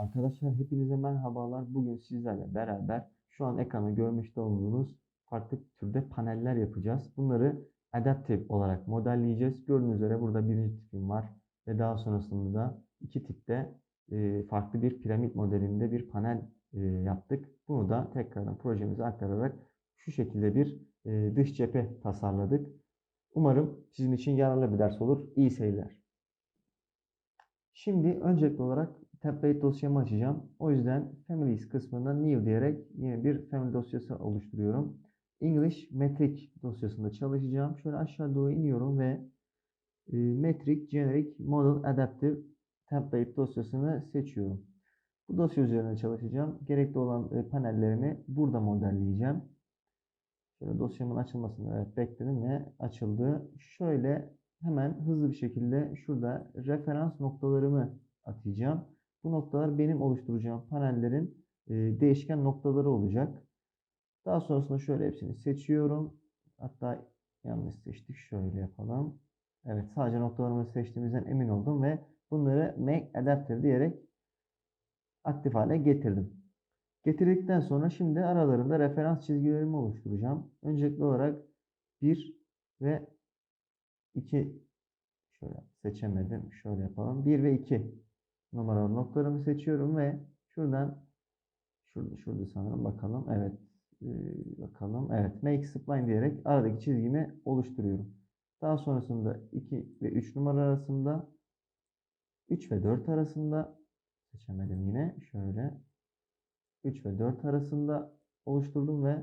Arkadaşlar hepinize merhabalar. Bugün sizlerle beraber şu an ekranda görmüşte olduğunuz farklı türde paneller yapacağız. Bunları adaptive olarak modelleyeceğiz. Gördüğünüz üzere burada birinci tipim var ve daha sonrasında da iki tipte e, farklı bir piramit modelinde bir panel e, yaptık. Bunu da tekrardan projemize aktararak şu şekilde bir e, dış cephe tasarladık. Umarım sizin için yararlı bir ders olur. İyi seyirler. Şimdi öncelikli olarak template dosyamı açacağım. O yüzden families kısmından new diyerek yeni bir family dosyası oluşturuyorum. English metric dosyasında çalışacağım. Şöyle aşağı doğru iniyorum ve e, metric generic model adaptive template dosyasını seçiyorum. Bu dosya üzerine çalışacağım. Gerekli olan e, panellerimi burada modelleyeceğim. Şöyle dosyamın açılmasını evet bekledim ve açıldı. Şöyle hemen hızlı bir şekilde şurada referans noktalarımı atayacağım. Bu noktalar benim oluşturacağım panellerin e, değişken noktaları olacak. Daha sonrasında şöyle hepsini seçiyorum. Hatta yanlış seçtik. Şöyle yapalım. Evet sadece noktalarımızı seçtiğimizden emin oldum ve bunları make adapter diyerek aktif hale getirdim. Getirdikten sonra şimdi aralarında referans çizgilerimi oluşturacağım. Öncelikli olarak 1 ve 2 şöyle seçemedim. Şöyle yapalım. 1 ve 2 numaralı noktalarımı seçiyorum ve şuradan şurada şurada sanırım bakalım. Evet. bakalım. Evet. Make spline diyerek aradaki çizgimi oluşturuyorum. Daha sonrasında 2 ve 3 numara arasında 3 ve 4 arasında seçemedim yine. Şöyle 3 ve 4 arasında oluşturdum ve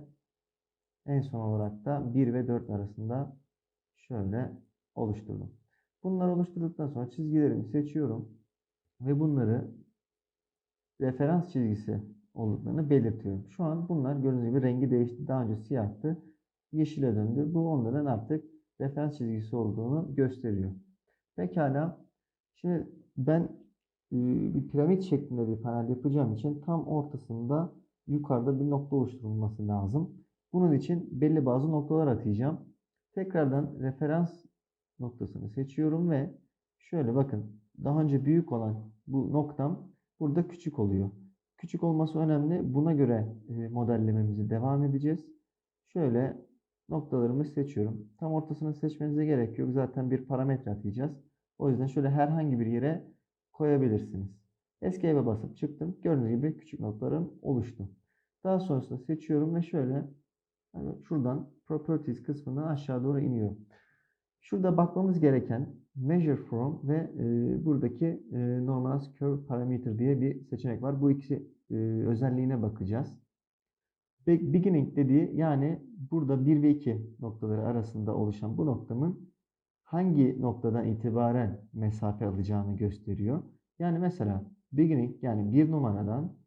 en son olarak da 1 ve 4 arasında şöyle oluşturdum. Bunları oluşturduktan sonra çizgilerimi seçiyorum ve bunları referans çizgisi olduklarını belirtiyorum. Şu an bunlar gördüğünüz gibi rengi değişti. Daha önce siyahtı. Yeşile döndü. Bu onların artık referans çizgisi olduğunu gösteriyor. Pekala. Şimdi ben bir piramit şeklinde bir panel yapacağım için tam ortasında yukarıda bir nokta oluşturulması lazım. Bunun için belli bazı noktalar atayacağım. Tekrardan referans noktasını seçiyorum ve şöyle bakın daha önce büyük olan bu noktam burada küçük oluyor. Küçük olması önemli. Buna göre modellememizi devam edeceğiz. Şöyle noktalarımı seçiyorum. Tam ortasını seçmenize gerek yok. Zaten bir parametre atayacağız. O yüzden şöyle herhangi bir yere koyabilirsiniz. Escape'e basıp çıktım. Gördüğünüz gibi küçük notlarım oluştu. Daha sonrasında seçiyorum ve şöyle yani şuradan Properties kısmına aşağı doğru iniyorum. Şurada bakmamız gereken Measure From ve e, buradaki e, Normalized Curve Parameter diye bir seçenek var. Bu ikisi e, özelliğine bakacağız. Beginning dediği yani burada 1 ve 2 noktaları arasında oluşan bu noktamın hangi noktadan itibaren mesafe alacağını gösteriyor. Yani mesela beginning yani bir numaradan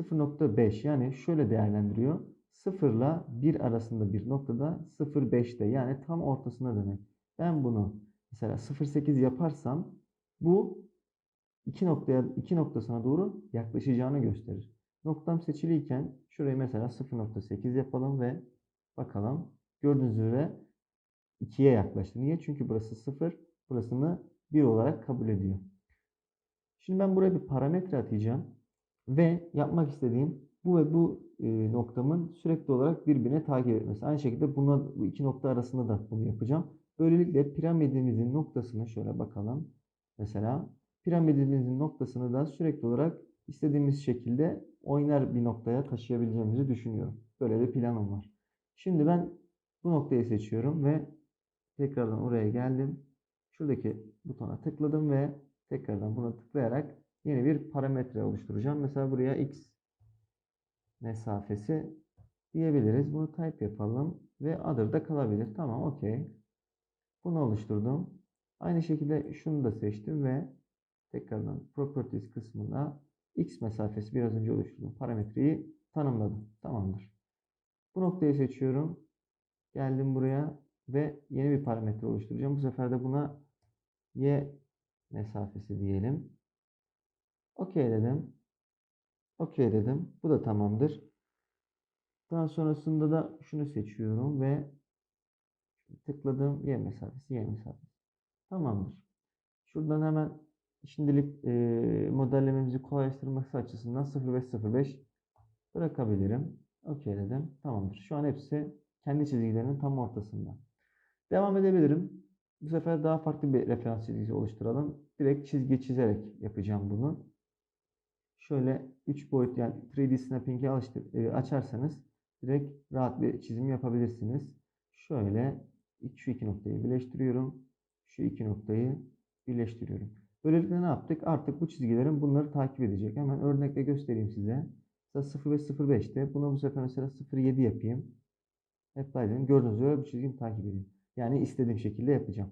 0.5 yani şöyle değerlendiriyor. 0 ile 1 arasında bir noktada 0.5'te yani tam ortasına demek. Ben bunu mesela 0.8 yaparsam bu iki noktaya iki noktasına doğru yaklaşacağını gösterir. Noktam seçiliyken şurayı mesela 0.8 yapalım ve bakalım. Gördüğünüz üzere 2'ye yaklaştı. Niye? Çünkü burası 0, burasını 1 olarak kabul ediyor. Şimdi ben buraya bir parametre atacağım ve yapmak istediğim bu ve bu e, noktamın sürekli olarak birbirine takip etmesi. Aynı şekilde buna, bu iki nokta arasında da bunu yapacağım. Böylelikle piramidimizin noktasını şöyle bakalım. Mesela piramidimizin noktasını da sürekli olarak istediğimiz şekilde oynar bir noktaya taşıyabileceğimizi düşünüyorum. Böyle bir planım var. Şimdi ben bu noktayı seçiyorum ve tekrardan oraya geldim. Şuradaki butona tıkladım ve tekrardan buna tıklayarak yeni bir parametre oluşturacağım. Mesela buraya x mesafesi diyebiliriz. Bunu type yapalım ve other'da kalabilir. Tamam okey. Bunu oluşturdum. Aynı şekilde şunu da seçtim ve tekrardan properties kısmına x mesafesi biraz önce oluşturduğum parametreyi tanımladım. Tamamdır. Bu noktayı seçiyorum. Geldim buraya ve yeni bir parametre oluşturacağım. Bu sefer de buna y mesafesi diyelim. OK dedim. OK dedim. Bu da tamamdır. Daha sonrasında da şunu seçiyorum ve tıkladım y mesafesi y mesafesi. Tamamdır. Şuradan hemen şimdilik e, modellememizi kolaylaştırması açısından 0.5-0.5 bırakabilirim. Okey dedim. Tamamdır. Şu an hepsi kendi çizgilerinin tam ortasında. Devam edebilirim. Bu sefer daha farklı bir referans çizgisi oluşturalım. Direkt çizgi çizerek yapacağım bunu. Şöyle 3 boyut yani 3D snapping'i açarsanız direkt rahat bir çizim yapabilirsiniz. Şöyle şu iki noktayı birleştiriyorum. Şu iki noktayı birleştiriyorum. Böylelikle ne yaptık? Artık bu çizgilerin bunları takip edecek. Hemen örnekle göstereyim size. Mesela 05 05'te buna bu sefer mesela 07 yapayım. Apply dedim. Gördüğünüz üzere bu çizgimi takip ediyor. Yani istediğim şekilde yapacağım.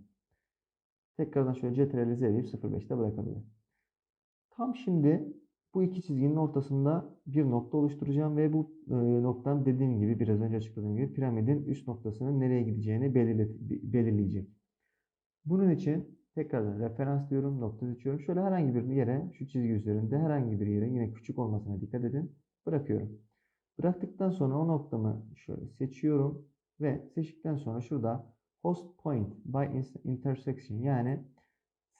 Tekrardan şöyle CTRL-Z deyip 05'te bırakabilirim. Tam şimdi bu iki çizginin ortasında bir nokta oluşturacağım ve bu e, noktam dediğim gibi biraz önce açıkladığım gibi piramidin üst noktasının nereye gideceğini belirle, belirleyecek. Bunun için tekrardan referans diyorum, nokta seçiyorum. Şöyle herhangi bir yere, şu çizgi üzerinde herhangi bir yere yine küçük olmasına dikkat edin. Bırakıyorum. Bıraktıktan sonra o noktamı şöyle seçiyorum ve seçtikten sonra şurada host point by intersection yani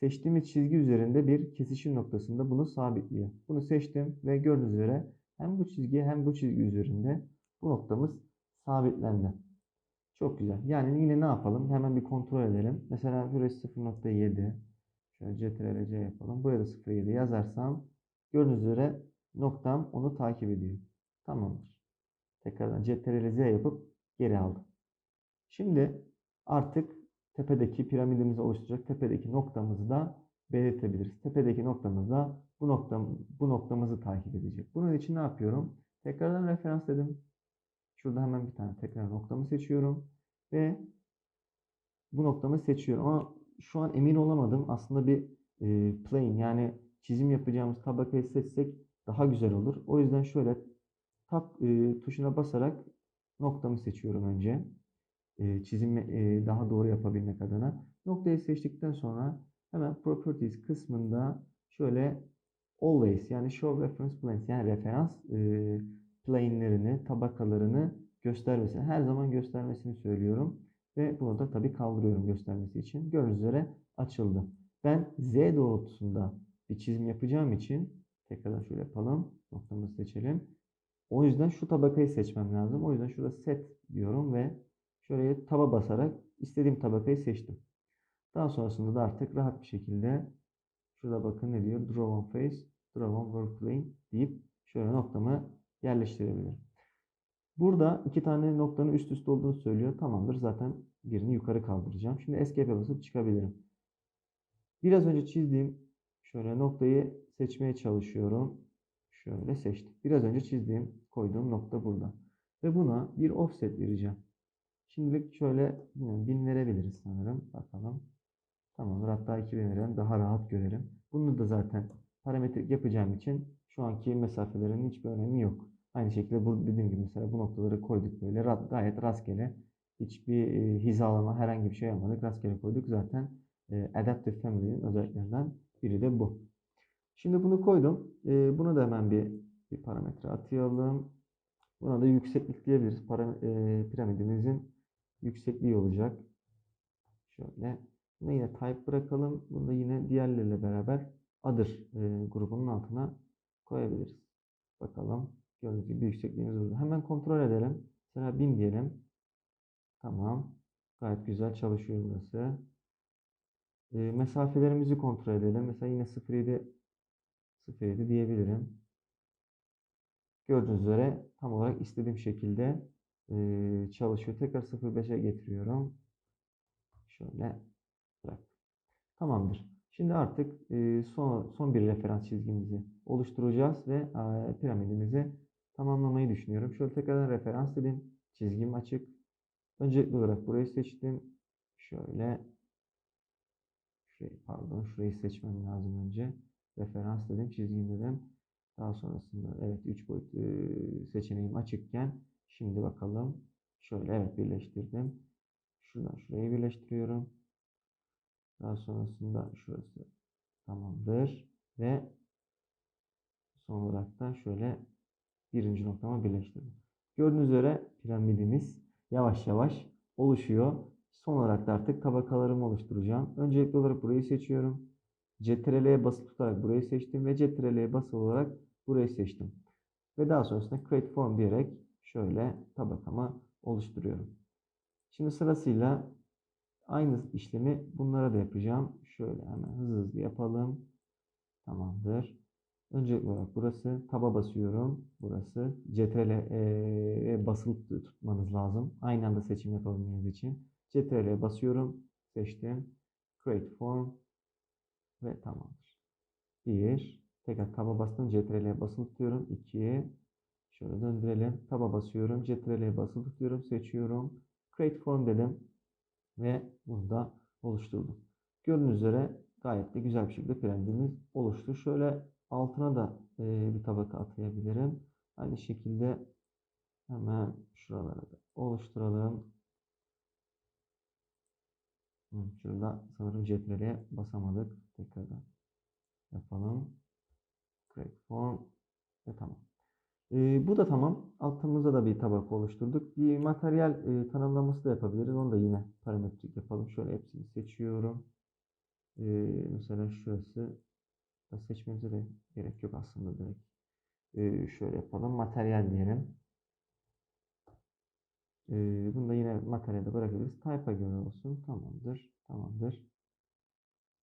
seçtiğimiz çizgi üzerinde bir kesişim noktasında bunu sabitliyor. Bunu seçtim ve gördüğünüz üzere hem bu çizgi hem bu çizgi üzerinde bu noktamız sabitlendi. Çok güzel. Yani yine ne yapalım? Hemen bir kontrol edelim. Mesela burası 0.7. Şöyle CTRL-C yapalım. Buraya da 0.7 yazarsam gördüğünüz üzere noktam onu takip ediyor. Tamamdır. Tekrardan CTRL-Z yapıp geri aldım. Şimdi artık tepedeki piramidimizi oluşturacak tepedeki noktamızı da belirtebiliriz. Tepedeki noktamız da bu, nokta, bu noktamızı takip edecek. Bunun için ne yapıyorum? Tekrardan referans dedim. Şurada hemen bir tane tekrar noktamı seçiyorum. Ve bu noktamı seçiyorum. Ama şu an emin olamadım. Aslında bir e, plane yani çizim yapacağımız tabakayı seçsek daha güzel olur. O yüzden şöyle tab e, tuşuna basarak noktamı seçiyorum önce çizimi daha doğru yapabilmek adına. Noktayı seçtikten sonra hemen Properties kısmında şöyle Always yani Show Reference Planes yani referans plane'lerini, tabakalarını göstermesini, her zaman göstermesini söylüyorum. Ve bunu da tabii kaldırıyorum göstermesi için. Gördüğünüz üzere açıldı. Ben Z doğrultusunda bir çizim yapacağım için tekrardan şöyle yapalım. Noktamızı seçelim. O yüzden şu tabakayı seçmem lazım. O yüzden şurada set diyorum ve Şuraya taba basarak istediğim tabakayı seçtim. Daha sonrasında da artık rahat bir şekilde şurada bakın ne diyor? Draw on face, draw on work plane deyip şöyle noktamı yerleştirebilirim. Burada iki tane noktanın üst üste olduğunu söylüyor. Tamamdır. Zaten birini yukarı kaldıracağım. Şimdi escape basıp çıkabilirim. Biraz önce çizdiğim şöyle noktayı seçmeye çalışıyorum. Şöyle seçtim. Biraz önce çizdiğim, koyduğum nokta burada. Ve buna bir offset vereceğim. Şimdilik şöyle bin verebiliriz sanırım. Bakalım. Tamamdır. Hatta 2000 verelim. Daha rahat görelim. Bunu da zaten parametrik yapacağım için şu anki mesafelerin hiçbir önemi yok. Aynı şekilde bu dediğim gibi mesela bu noktaları koyduk böyle gayet rastgele. Hiçbir e, hizalama herhangi bir şey yapmadık. Rastgele koyduk. Zaten e, Adaptive Family'nin özelliklerinden biri de bu. Şimdi bunu koydum. E, buna da hemen bir, bir parametre atayalım. Buna da yükseklik diyebiliriz. Para, e, piramidimizin yüksekliği olacak. Şöyle. Bunu yine type bırakalım. Bunu da yine diğerleriyle beraber other e, grubunun altına koyabiliriz. Bakalım. Gördüğünüz gibi yüksekliğimiz burada. Hemen kontrol edelim. Mesela 1000 diyelim. Tamam. Gayet güzel çalışıyor burası. E, mesafelerimizi kontrol edelim. Mesela yine 0.7 0.7 diyebilirim. Gördüğünüz üzere tam olarak istediğim şekilde çalışıyor. Tekrar 0.5'e getiriyorum. Şöyle bırak. Tamamdır. Şimdi artık son, son bir referans çizgimizi oluşturacağız ve piramidimizi tamamlamayı düşünüyorum. Şöyle tekrardan referans dedim. Çizgim açık. Öncelikli olarak burayı seçtim. Şöyle şurayı, pardon şurayı seçmem lazım önce. Referans dedim. Çizgim dedim. Daha sonrasında evet 3 boyut seçeneğim açıkken Şimdi bakalım. Şöyle evet birleştirdim. Şuradan şurayı birleştiriyorum. Daha sonrasında şurası tamamdır. Ve son olarak da şöyle birinci noktama birleştirdim. Gördüğünüz üzere piramidimiz yavaş yavaş oluşuyor. Son olarak da artık tabakalarımı oluşturacağım. Öncelikli olarak burayı seçiyorum. CTRL'ye basılı tutarak burayı seçtim ve CTRL'ye basılı olarak burayı seçtim. Ve daha sonrasında Create Form diyerek şöyle tabakamı oluşturuyorum. Şimdi sırasıyla aynı işlemi bunlara da yapacağım. Şöyle hemen hızlı hızlı yapalım. Tamamdır. Öncelikli olarak burası taba basıyorum. Burası CTRL'ye basılı tutmanız lazım. Aynı anda seçim yapabilmeniz için. CTRL'ye basıyorum. Seçtim. Create Form ve tamamdır. 1 tekrar taba bastım. CTRL'ye basılı tutuyorum. 2 şöyle döndürelim. Taba basıyorum. CTRL'ye basılı tutuyorum. Seçiyorum. Create Form dedim ve bunu da oluşturdum. Gördüğünüz üzere gayet de güzel bir şekilde piramidimiz oluştu. Şöyle altına da e, bir tabaka atayabilirim. Aynı şekilde hemen şuralara da oluşturalım. Şurada sanırım CTRL'ye basamadık. Tekrardan yapalım. Create form ve tamam. E, bu da tamam. Altımızda da bir tabaka oluşturduk. Bir materyal e, tanımlaması da yapabiliriz. Onu da yine parametrik yapalım. Şöyle hepsini seçiyorum. E, mesela şurası da seçmemize de gerek yok aslında direkt. E, şöyle yapalım. Materyal diyelim. E, bunu da yine materyalde bırakabiliriz. Type'a göre olsun. Tamamdır. Tamamdır.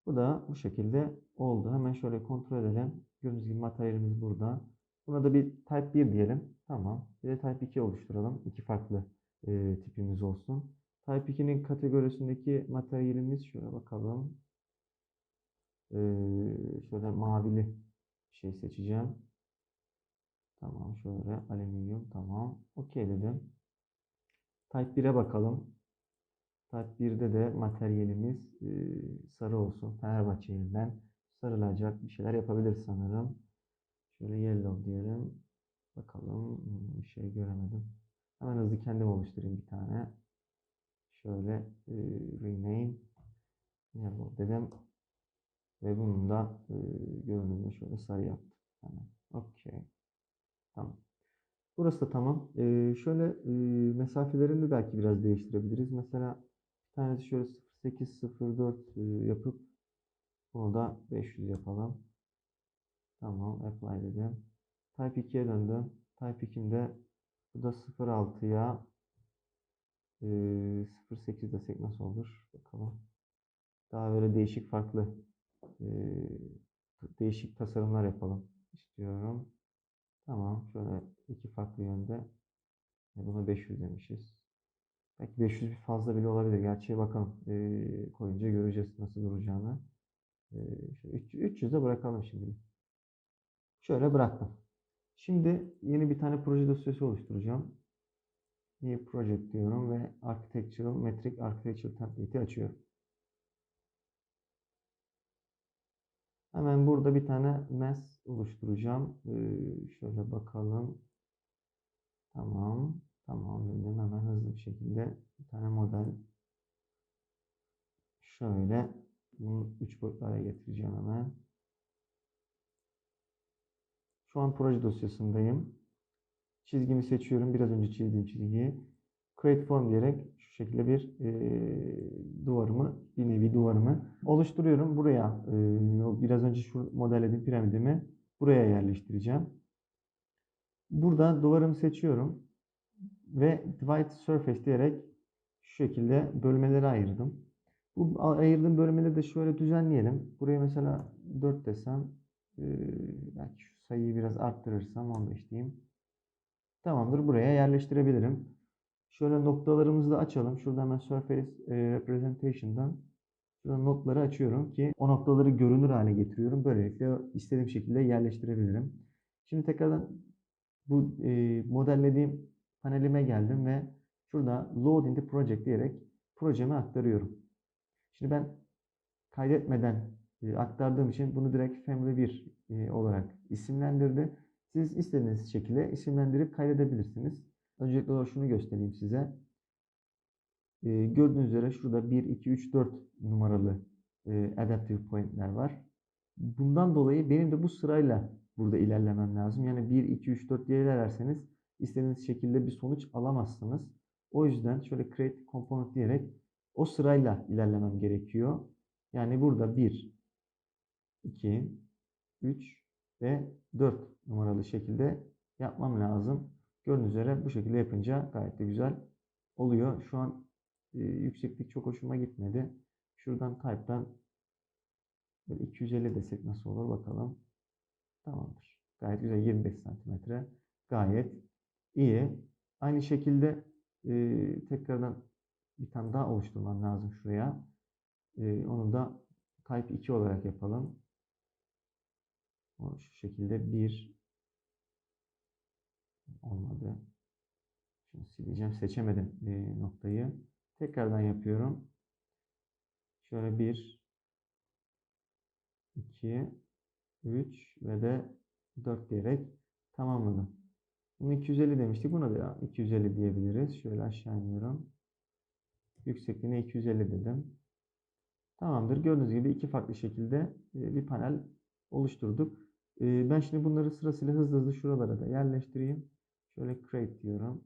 Bu da bu şekilde oldu. Hemen şöyle kontrol edelim. Gördüğünüz gibi materyalimiz burada. Buna da bir type 1 diyelim. Tamam. Bir de type 2 oluşturalım. İki farklı e, tipimiz olsun. Type 2'nin kategorisindeki materyalimiz şöyle bakalım. E, şöyle mavili bir şey seçeceğim. Tamam şöyle alüminyum tamam. Okey dedim. Type 1'e bakalım. Type 1'de de materyalimiz e, sarı olsun. Fenerbahçe yerinden sarılacak bir şeyler yapabiliriz sanırım. Şöyle yellow diyelim. Bakalım hmm, bir şey göremedim. Hemen hızlı kendim oluşturayım bir tane. Şöyle e, rename yellow dedim. Ve bunun da e, görünümünü şöyle sarı yaptım. Hemen. Okey. Tamam. Burası da tamam. E, şöyle e, mesafelerini belki biraz değiştirebiliriz. Mesela bir tanesi şöyle 0804 e, yapıp bunu da 500 yapalım. Tamam. Apply dedim. Type 2'ye döndüm. Type 2'mde bu da 06'ya e, 08 desek nasıl olur? Bakalım. Daha böyle değişik farklı e, değişik tasarımlar yapalım istiyorum. Tamam. Şöyle iki farklı yönde. E, buna 500 demişiz. Belki 500 bir fazla bile olabilir. Gerçeğe bakalım. E, koyunca göreceğiz nasıl duracağını. E, 300'e bırakalım şimdi. Şöyle bıraktım. Şimdi yeni bir tane proje dosyası oluşturacağım. New Project diyorum ve Architectural Metric Architecture Template'i açıyorum. Hemen burada bir tane mass oluşturacağım. Ee, şöyle bakalım. Tamam. Tamam dedim. Hemen hızlı bir şekilde bir tane model şöyle bunu 3 boyutlara getireceğim hemen. Şu an proje dosyasındayım. Çizgimi seçiyorum. Biraz önce çizdiğim çizgiyi. Create Form diyerek şu şekilde bir e, duvarımı, bir nevi duvarımı oluşturuyorum. Buraya e, biraz önce şu modellediğim piramidimi buraya yerleştireceğim. Burada duvarımı seçiyorum ve Divide Surface diyerek şu şekilde bölmelere ayırdım. Bu ayırdığım bölmeleri de şöyle düzenleyelim. Buraya mesela 4 desem e, belki şu sayıyı biraz arttırırsam 15 diyeyim. Tamamdır. Buraya yerleştirebilirim. Şöyle noktalarımızı da açalım. Şurada hemen Surface e, Representation'dan şurada notları açıyorum ki o noktaları görünür hale getiriyorum. Böylelikle istediğim şekilde yerleştirebilirim. Şimdi tekrardan bu e, modellediğim panelime geldim ve şurada Load into Project diyerek projemi aktarıyorum. Şimdi ben kaydetmeden e, aktardığım için bunu direkt Family 1 e, olarak isimlendirdi. Siz istediğiniz şekilde isimlendirip kaydedebilirsiniz. Öncelikle olarak şunu göstereyim size. E, gördüğünüz üzere şurada 1, 2, 3, 4 numaralı e, adaptive point'ler var. Bundan dolayı benim de bu sırayla burada ilerlemem lazım. Yani 1, 2, 3, 4 diye ilerlerseniz istediğiniz şekilde bir sonuç alamazsınız. O yüzden şöyle create component diyerek o sırayla ilerlemem gerekiyor. Yani burada 1, 2, 3 ve 4 numaralı şekilde yapmam lazım. Gördüğünüz üzere bu şekilde yapınca gayet de güzel oluyor. Şu an e, yükseklik çok hoşuma gitmedi. Şuradan type'dan böyle 250 desek nasıl olur bakalım. Tamamdır. Gayet güzel 25 santimetre. Gayet iyi. Aynı şekilde e, tekrardan bir tane daha oluşturmam lazım şuraya. E, onu da type 2 olarak yapalım. O şu şekilde 1 olmadı. Şunu sileceğim. Seçemedim e, noktayı. Tekrardan yapıyorum. Şöyle 1 2 3 ve de 4 diyerek tamamladım. Bunu 250 demiştik. Buna da 250 diyebiliriz. Şöyle aşağı iniyorum. Yüksekliğine 250 dedim. Tamamdır. Gördüğünüz gibi iki farklı şekilde e, bir panel oluşturduk. Ben şimdi bunları sırasıyla hızlı hızlı şuralara da yerleştireyim. Şöyle create diyorum.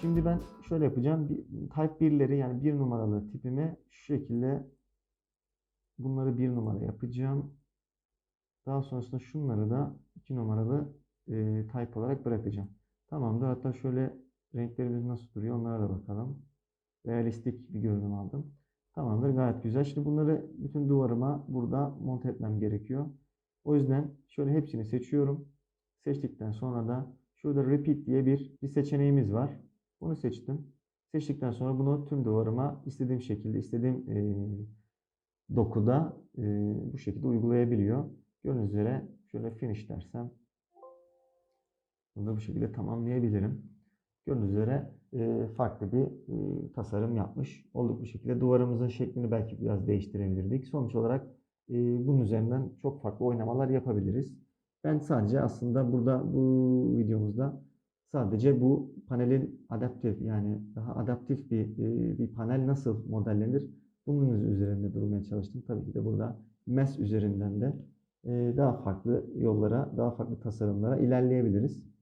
Şimdi ben şöyle yapacağım. Type 1'leri yani bir numaralı tipime şu şekilde bunları bir numara yapacağım. Daha sonrasında şunları da 2 numaralı type olarak bırakacağım. Tamamdır. Hatta şöyle renklerimiz nasıl duruyor onlara da bakalım. Realistik bir görünüm aldım. Tamamdır. Gayet güzel. Şimdi bunları bütün duvarıma burada monte etmem gerekiyor. O yüzden şöyle hepsini seçiyorum. Seçtikten sonra da şurada repeat diye bir, bir seçeneğimiz var. Bunu seçtim. Seçtikten sonra bunu tüm duvarıma istediğim şekilde, istediğim e, dokuda e, bu şekilde uygulayabiliyor. Gördüğünüz üzere şöyle finish dersem bunu da bu şekilde tamamlayabilirim. Gördüğünüz üzere e, farklı bir e, tasarım yapmış olduk bu şekilde. Duvarımızın şeklini belki biraz değiştirebilirdik. Sonuç olarak e, bunun üzerinden çok farklı oynamalar yapabiliriz. Ben sadece aslında burada bu videomuzda sadece bu panelin adaptif yani daha adaptif bir bir panel nasıl modellenir bunun üzerinde durmaya çalıştım. Tabii ki de burada MES üzerinden de daha farklı yollara, daha farklı tasarımlara ilerleyebiliriz.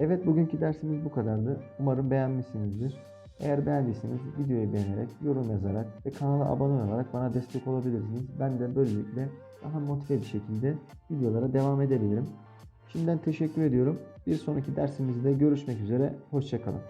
Evet bugünkü dersimiz bu kadardı. Umarım beğenmişsinizdir. Eğer beğendiyseniz videoyu beğenerek, yorum yazarak ve kanala abone olarak bana destek olabilirsiniz. Ben de böylelikle daha motive bir şekilde videolara devam edebilirim. Şimdiden teşekkür ediyorum. Bir sonraki dersimizde görüşmek üzere. Hoşçakalın.